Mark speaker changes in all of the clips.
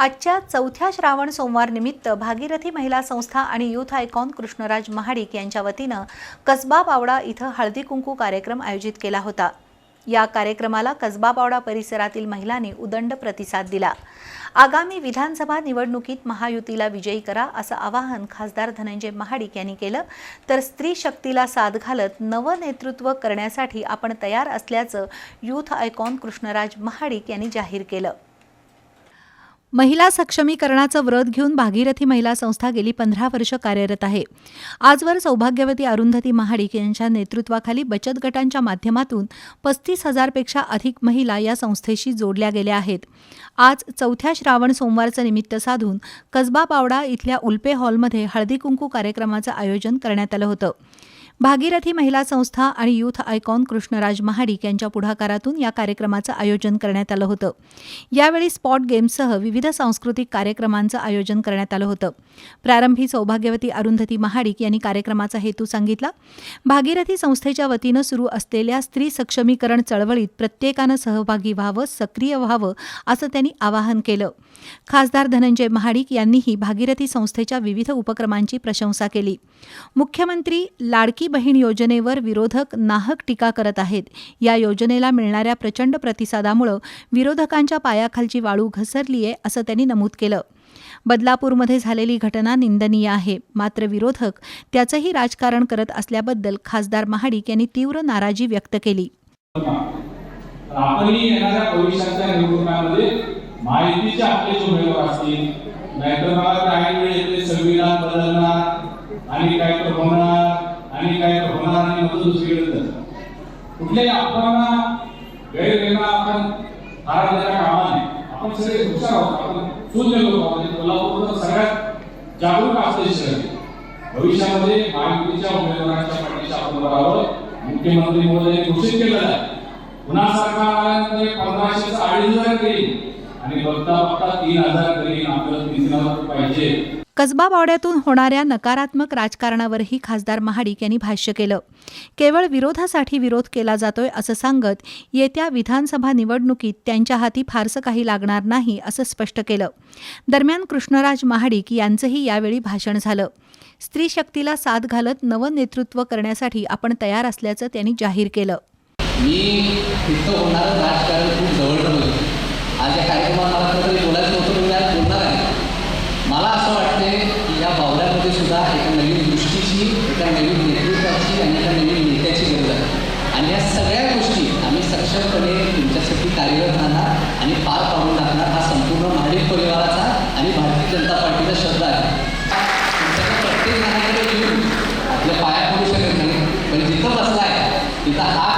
Speaker 1: आजच्या चौथ्या श्रावण सोमवार निमित्त भागीरथी महिला संस्था आणि यूथ आयकॉन कृष्णराज महाडिक यांच्या वतीनं कसबा पावडा इथं हळदी कुंकू कार्यक्रम आयोजित केला होता या कार्यक्रमाला कसबा पावडा परिसरातील महिलांनी उदंड प्रतिसाद दिला आगामी विधानसभा निवडणुकीत महायुतीला विजयी करा असं आवाहन खासदार धनंजय महाडिक यांनी केलं तर स्त्री शक्तीला साथ घालत नवं नेतृत्व करण्यासाठी आपण तयार असल्याचं यूथ आयकॉन कृष्णराज महाडिक यांनी जाहीर केलं महिला सक्षमीकरणाचं व्रत घेऊन भागीरथी महिला संस्था गेली पंधरा वर्ष कार्यरत आहे आजवर सौभाग्यवती अरुंधती महाडिक यांच्या नेतृत्वाखाली बचत गटांच्या माध्यमातून पस्तीस हजारपेक्षा अधिक महिला या संस्थेशी जोडल्या गेल्या आहेत आज चौथ्या श्रावण सोमवारचं निमित्त साधून कसबा पावडा इथल्या उल्पे हॉलमध्ये हळदी कुंकू कार्यक्रमाचं आयोजन करण्यात आलं होतं भागीरथी महिला संस्था आणि युथ आयकॉन कृष्णराज महाडिक यांच्या पुढाकारातून या कार्यक्रमाचं आयोजन करण्यात आलं होतं यावेळी स्पॉट गेम्ससह विविध सांस्कृतिक कार्यक्रमांचं आयोजन करण्यात आलं होतं प्रारंभी सौभाग्यवती अरुंधती महाडिक यांनी कार्यक्रमाचा हेतू सांगितला भागीरथी संस्थेच्या वतीनं सुरू असलेल्या स्त्री सक्षमीकरण चळवळीत प्रत्येकानं सहभागी व्हावं सक्रिय व्हावं असं त्यांनी आवाहन केलं खासदार धनंजय महाडिक यांनीही भागीरथी संस्थेच्या विविध उपक्रमांची प्रशंसा केली मुख्यमंत्री लाडकी बहीण योजनेवर विरोधक नाहक टीका करत आहेत या योजनेला मिळणाऱ्या प्रचंड प्रतिसादामुळं विरोधकांच्या पायाखालची वाळू घसरली आहे असं त्यांनी नमूद केलं बदलापूरमध्ये झालेली घटना निंदनीय आहे मात्र विरोधक त्याचंही राजकारण करत असल्याबद्दल खासदार महाडिक यांनी तीव्र नाराजी व्यक्त केली आणि मुलं दुसरीकडे जातात आपणांना वेळ वेगळा आपण फार कामा कामाने आपण सगळे हुशार आहोत आपण शून्य लोक आहोत कोल्हापूर सगळ्यात जागरूक असते भविष्यामध्ये आपण मुख्यमंत्री आहे पुन्हा सरकार आल्यानंतर पंधराशे अडीच कसबा बावड्यातून होणाऱ्या नकारात्मक राजकारणावरही खासदार महाडिक यांनी भाष्य केलं केवळ विरोधासाठी विरोध केला जातोय असं सांगत येत्या विधानसभा निवडणुकीत त्यांच्या हाती फारसं काही लागणार नाही असं स्पष्ट केलं दरम्यान कृष्णराज महाडिक यांचंही यावेळी भाषण झालं स्त्री शक्तीला साथ घालत नवं नेतृत्व करण्यासाठी आपण तयार असल्याचं त्यांनी जाहीर केलं
Speaker 2: मी गोष्टीची एका नवीन नेतृत्वाची आणि एका नवीन नेत्याची गरज आहे आणि या सगळ्या गोष्टी आम्ही सक्षमपणे तुमच्यासाठी कार्यरत राहणार आणि पार पाडून टाकणार हा संपूर्ण महाडिक परिवाराचा आणि भारतीय जनता पार्टीचा शब्द आहे प्रत्येक जणांकडे येऊन आपल्या पाया पडू शकत नाही पण जिथं बसला आहे तिथं हा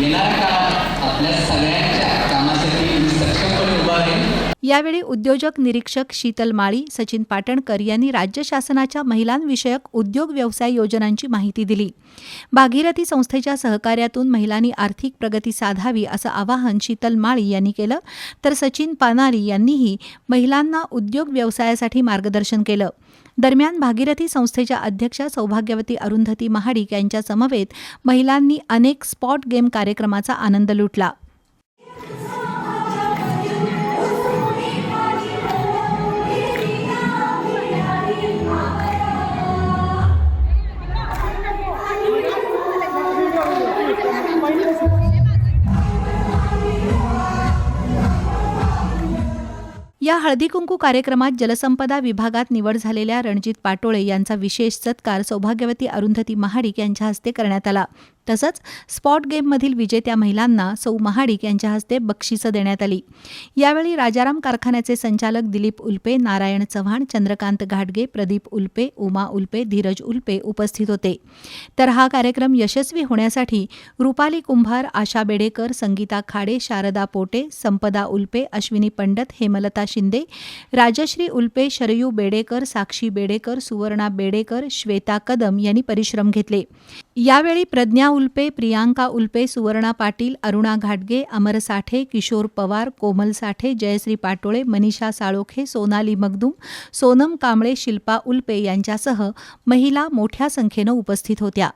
Speaker 2: येणाऱ्या काळात आपल्या सगळ्यांच्या कामासाठी सक्षमपणे उभा आहे
Speaker 1: यावेळी उद्योजक निरीक्षक शीतल माळी सचिन पाटणकर यांनी राज्य शासनाच्या महिलांविषयक उद्योग व्यवसाय योजनांची माहिती दिली भागीरथी संस्थेच्या सहकार्यातून महिलांनी आर्थिक प्रगती साधावी असं आवाहन शीतल माळी यांनी केलं तर सचिन पानारी यांनीही महिलांना उद्योग व्यवसायासाठी मार्गदर्शन केलं दरम्यान भागीरथी संस्थेच्या अध्यक्षा सौभाग्यवती अरुंधती महाडिक यांच्या समवेत महिलांनी अनेक स्पॉट गेम कार्यक्रमाचा आनंद लुटला या हळदी कुंकू कार्यक्रमात जलसंपदा विभागात निवड झालेल्या रणजित पाटोळे यांचा विशेष सत्कार सौभाग्यवती अरुंधती महाडिक यांच्या हस्ते करण्यात आला तसंच स्पॉट गेममधील विजेत्या महिलांना सौ महाडिक यांच्या हस्ते बक्षिसं देण्यात आली यावेळी राजाराम कारखान्याचे संचालक दिलीप उल्पे नारायण चव्हाण चंद्रकांत घाटगे प्रदीप उल्पे उमा उल्पे धीरज उल्पे उपस्थित होते तर हा कार्यक्रम यशस्वी होण्यासाठी रुपाली कुंभार आशा बेडेकर संगीता खाडे शारदा पोटे संपदा उल्पे अश्विनी पंडत हेमलता शिंदे राजश्री उल्पे शरयू बेडेकर साक्षी बेडेकर सुवर्णा बेडेकर श्वेता कदम यांनी परिश्रम घेतले यावेळी प्रज्ञा उल्पे प्रियांका उल्पे सुवर्णा पाटील अरुणा घाटगे अमर साठे किशोर पवार कोमल साठे जयश्री पाटोळे मनीषा साळोखे सोनाली मगदूम सोनम कांबळे शिल्पा उल्पे यांच्यासह महिला मोठ्या संख्येनं उपस्थित होत्या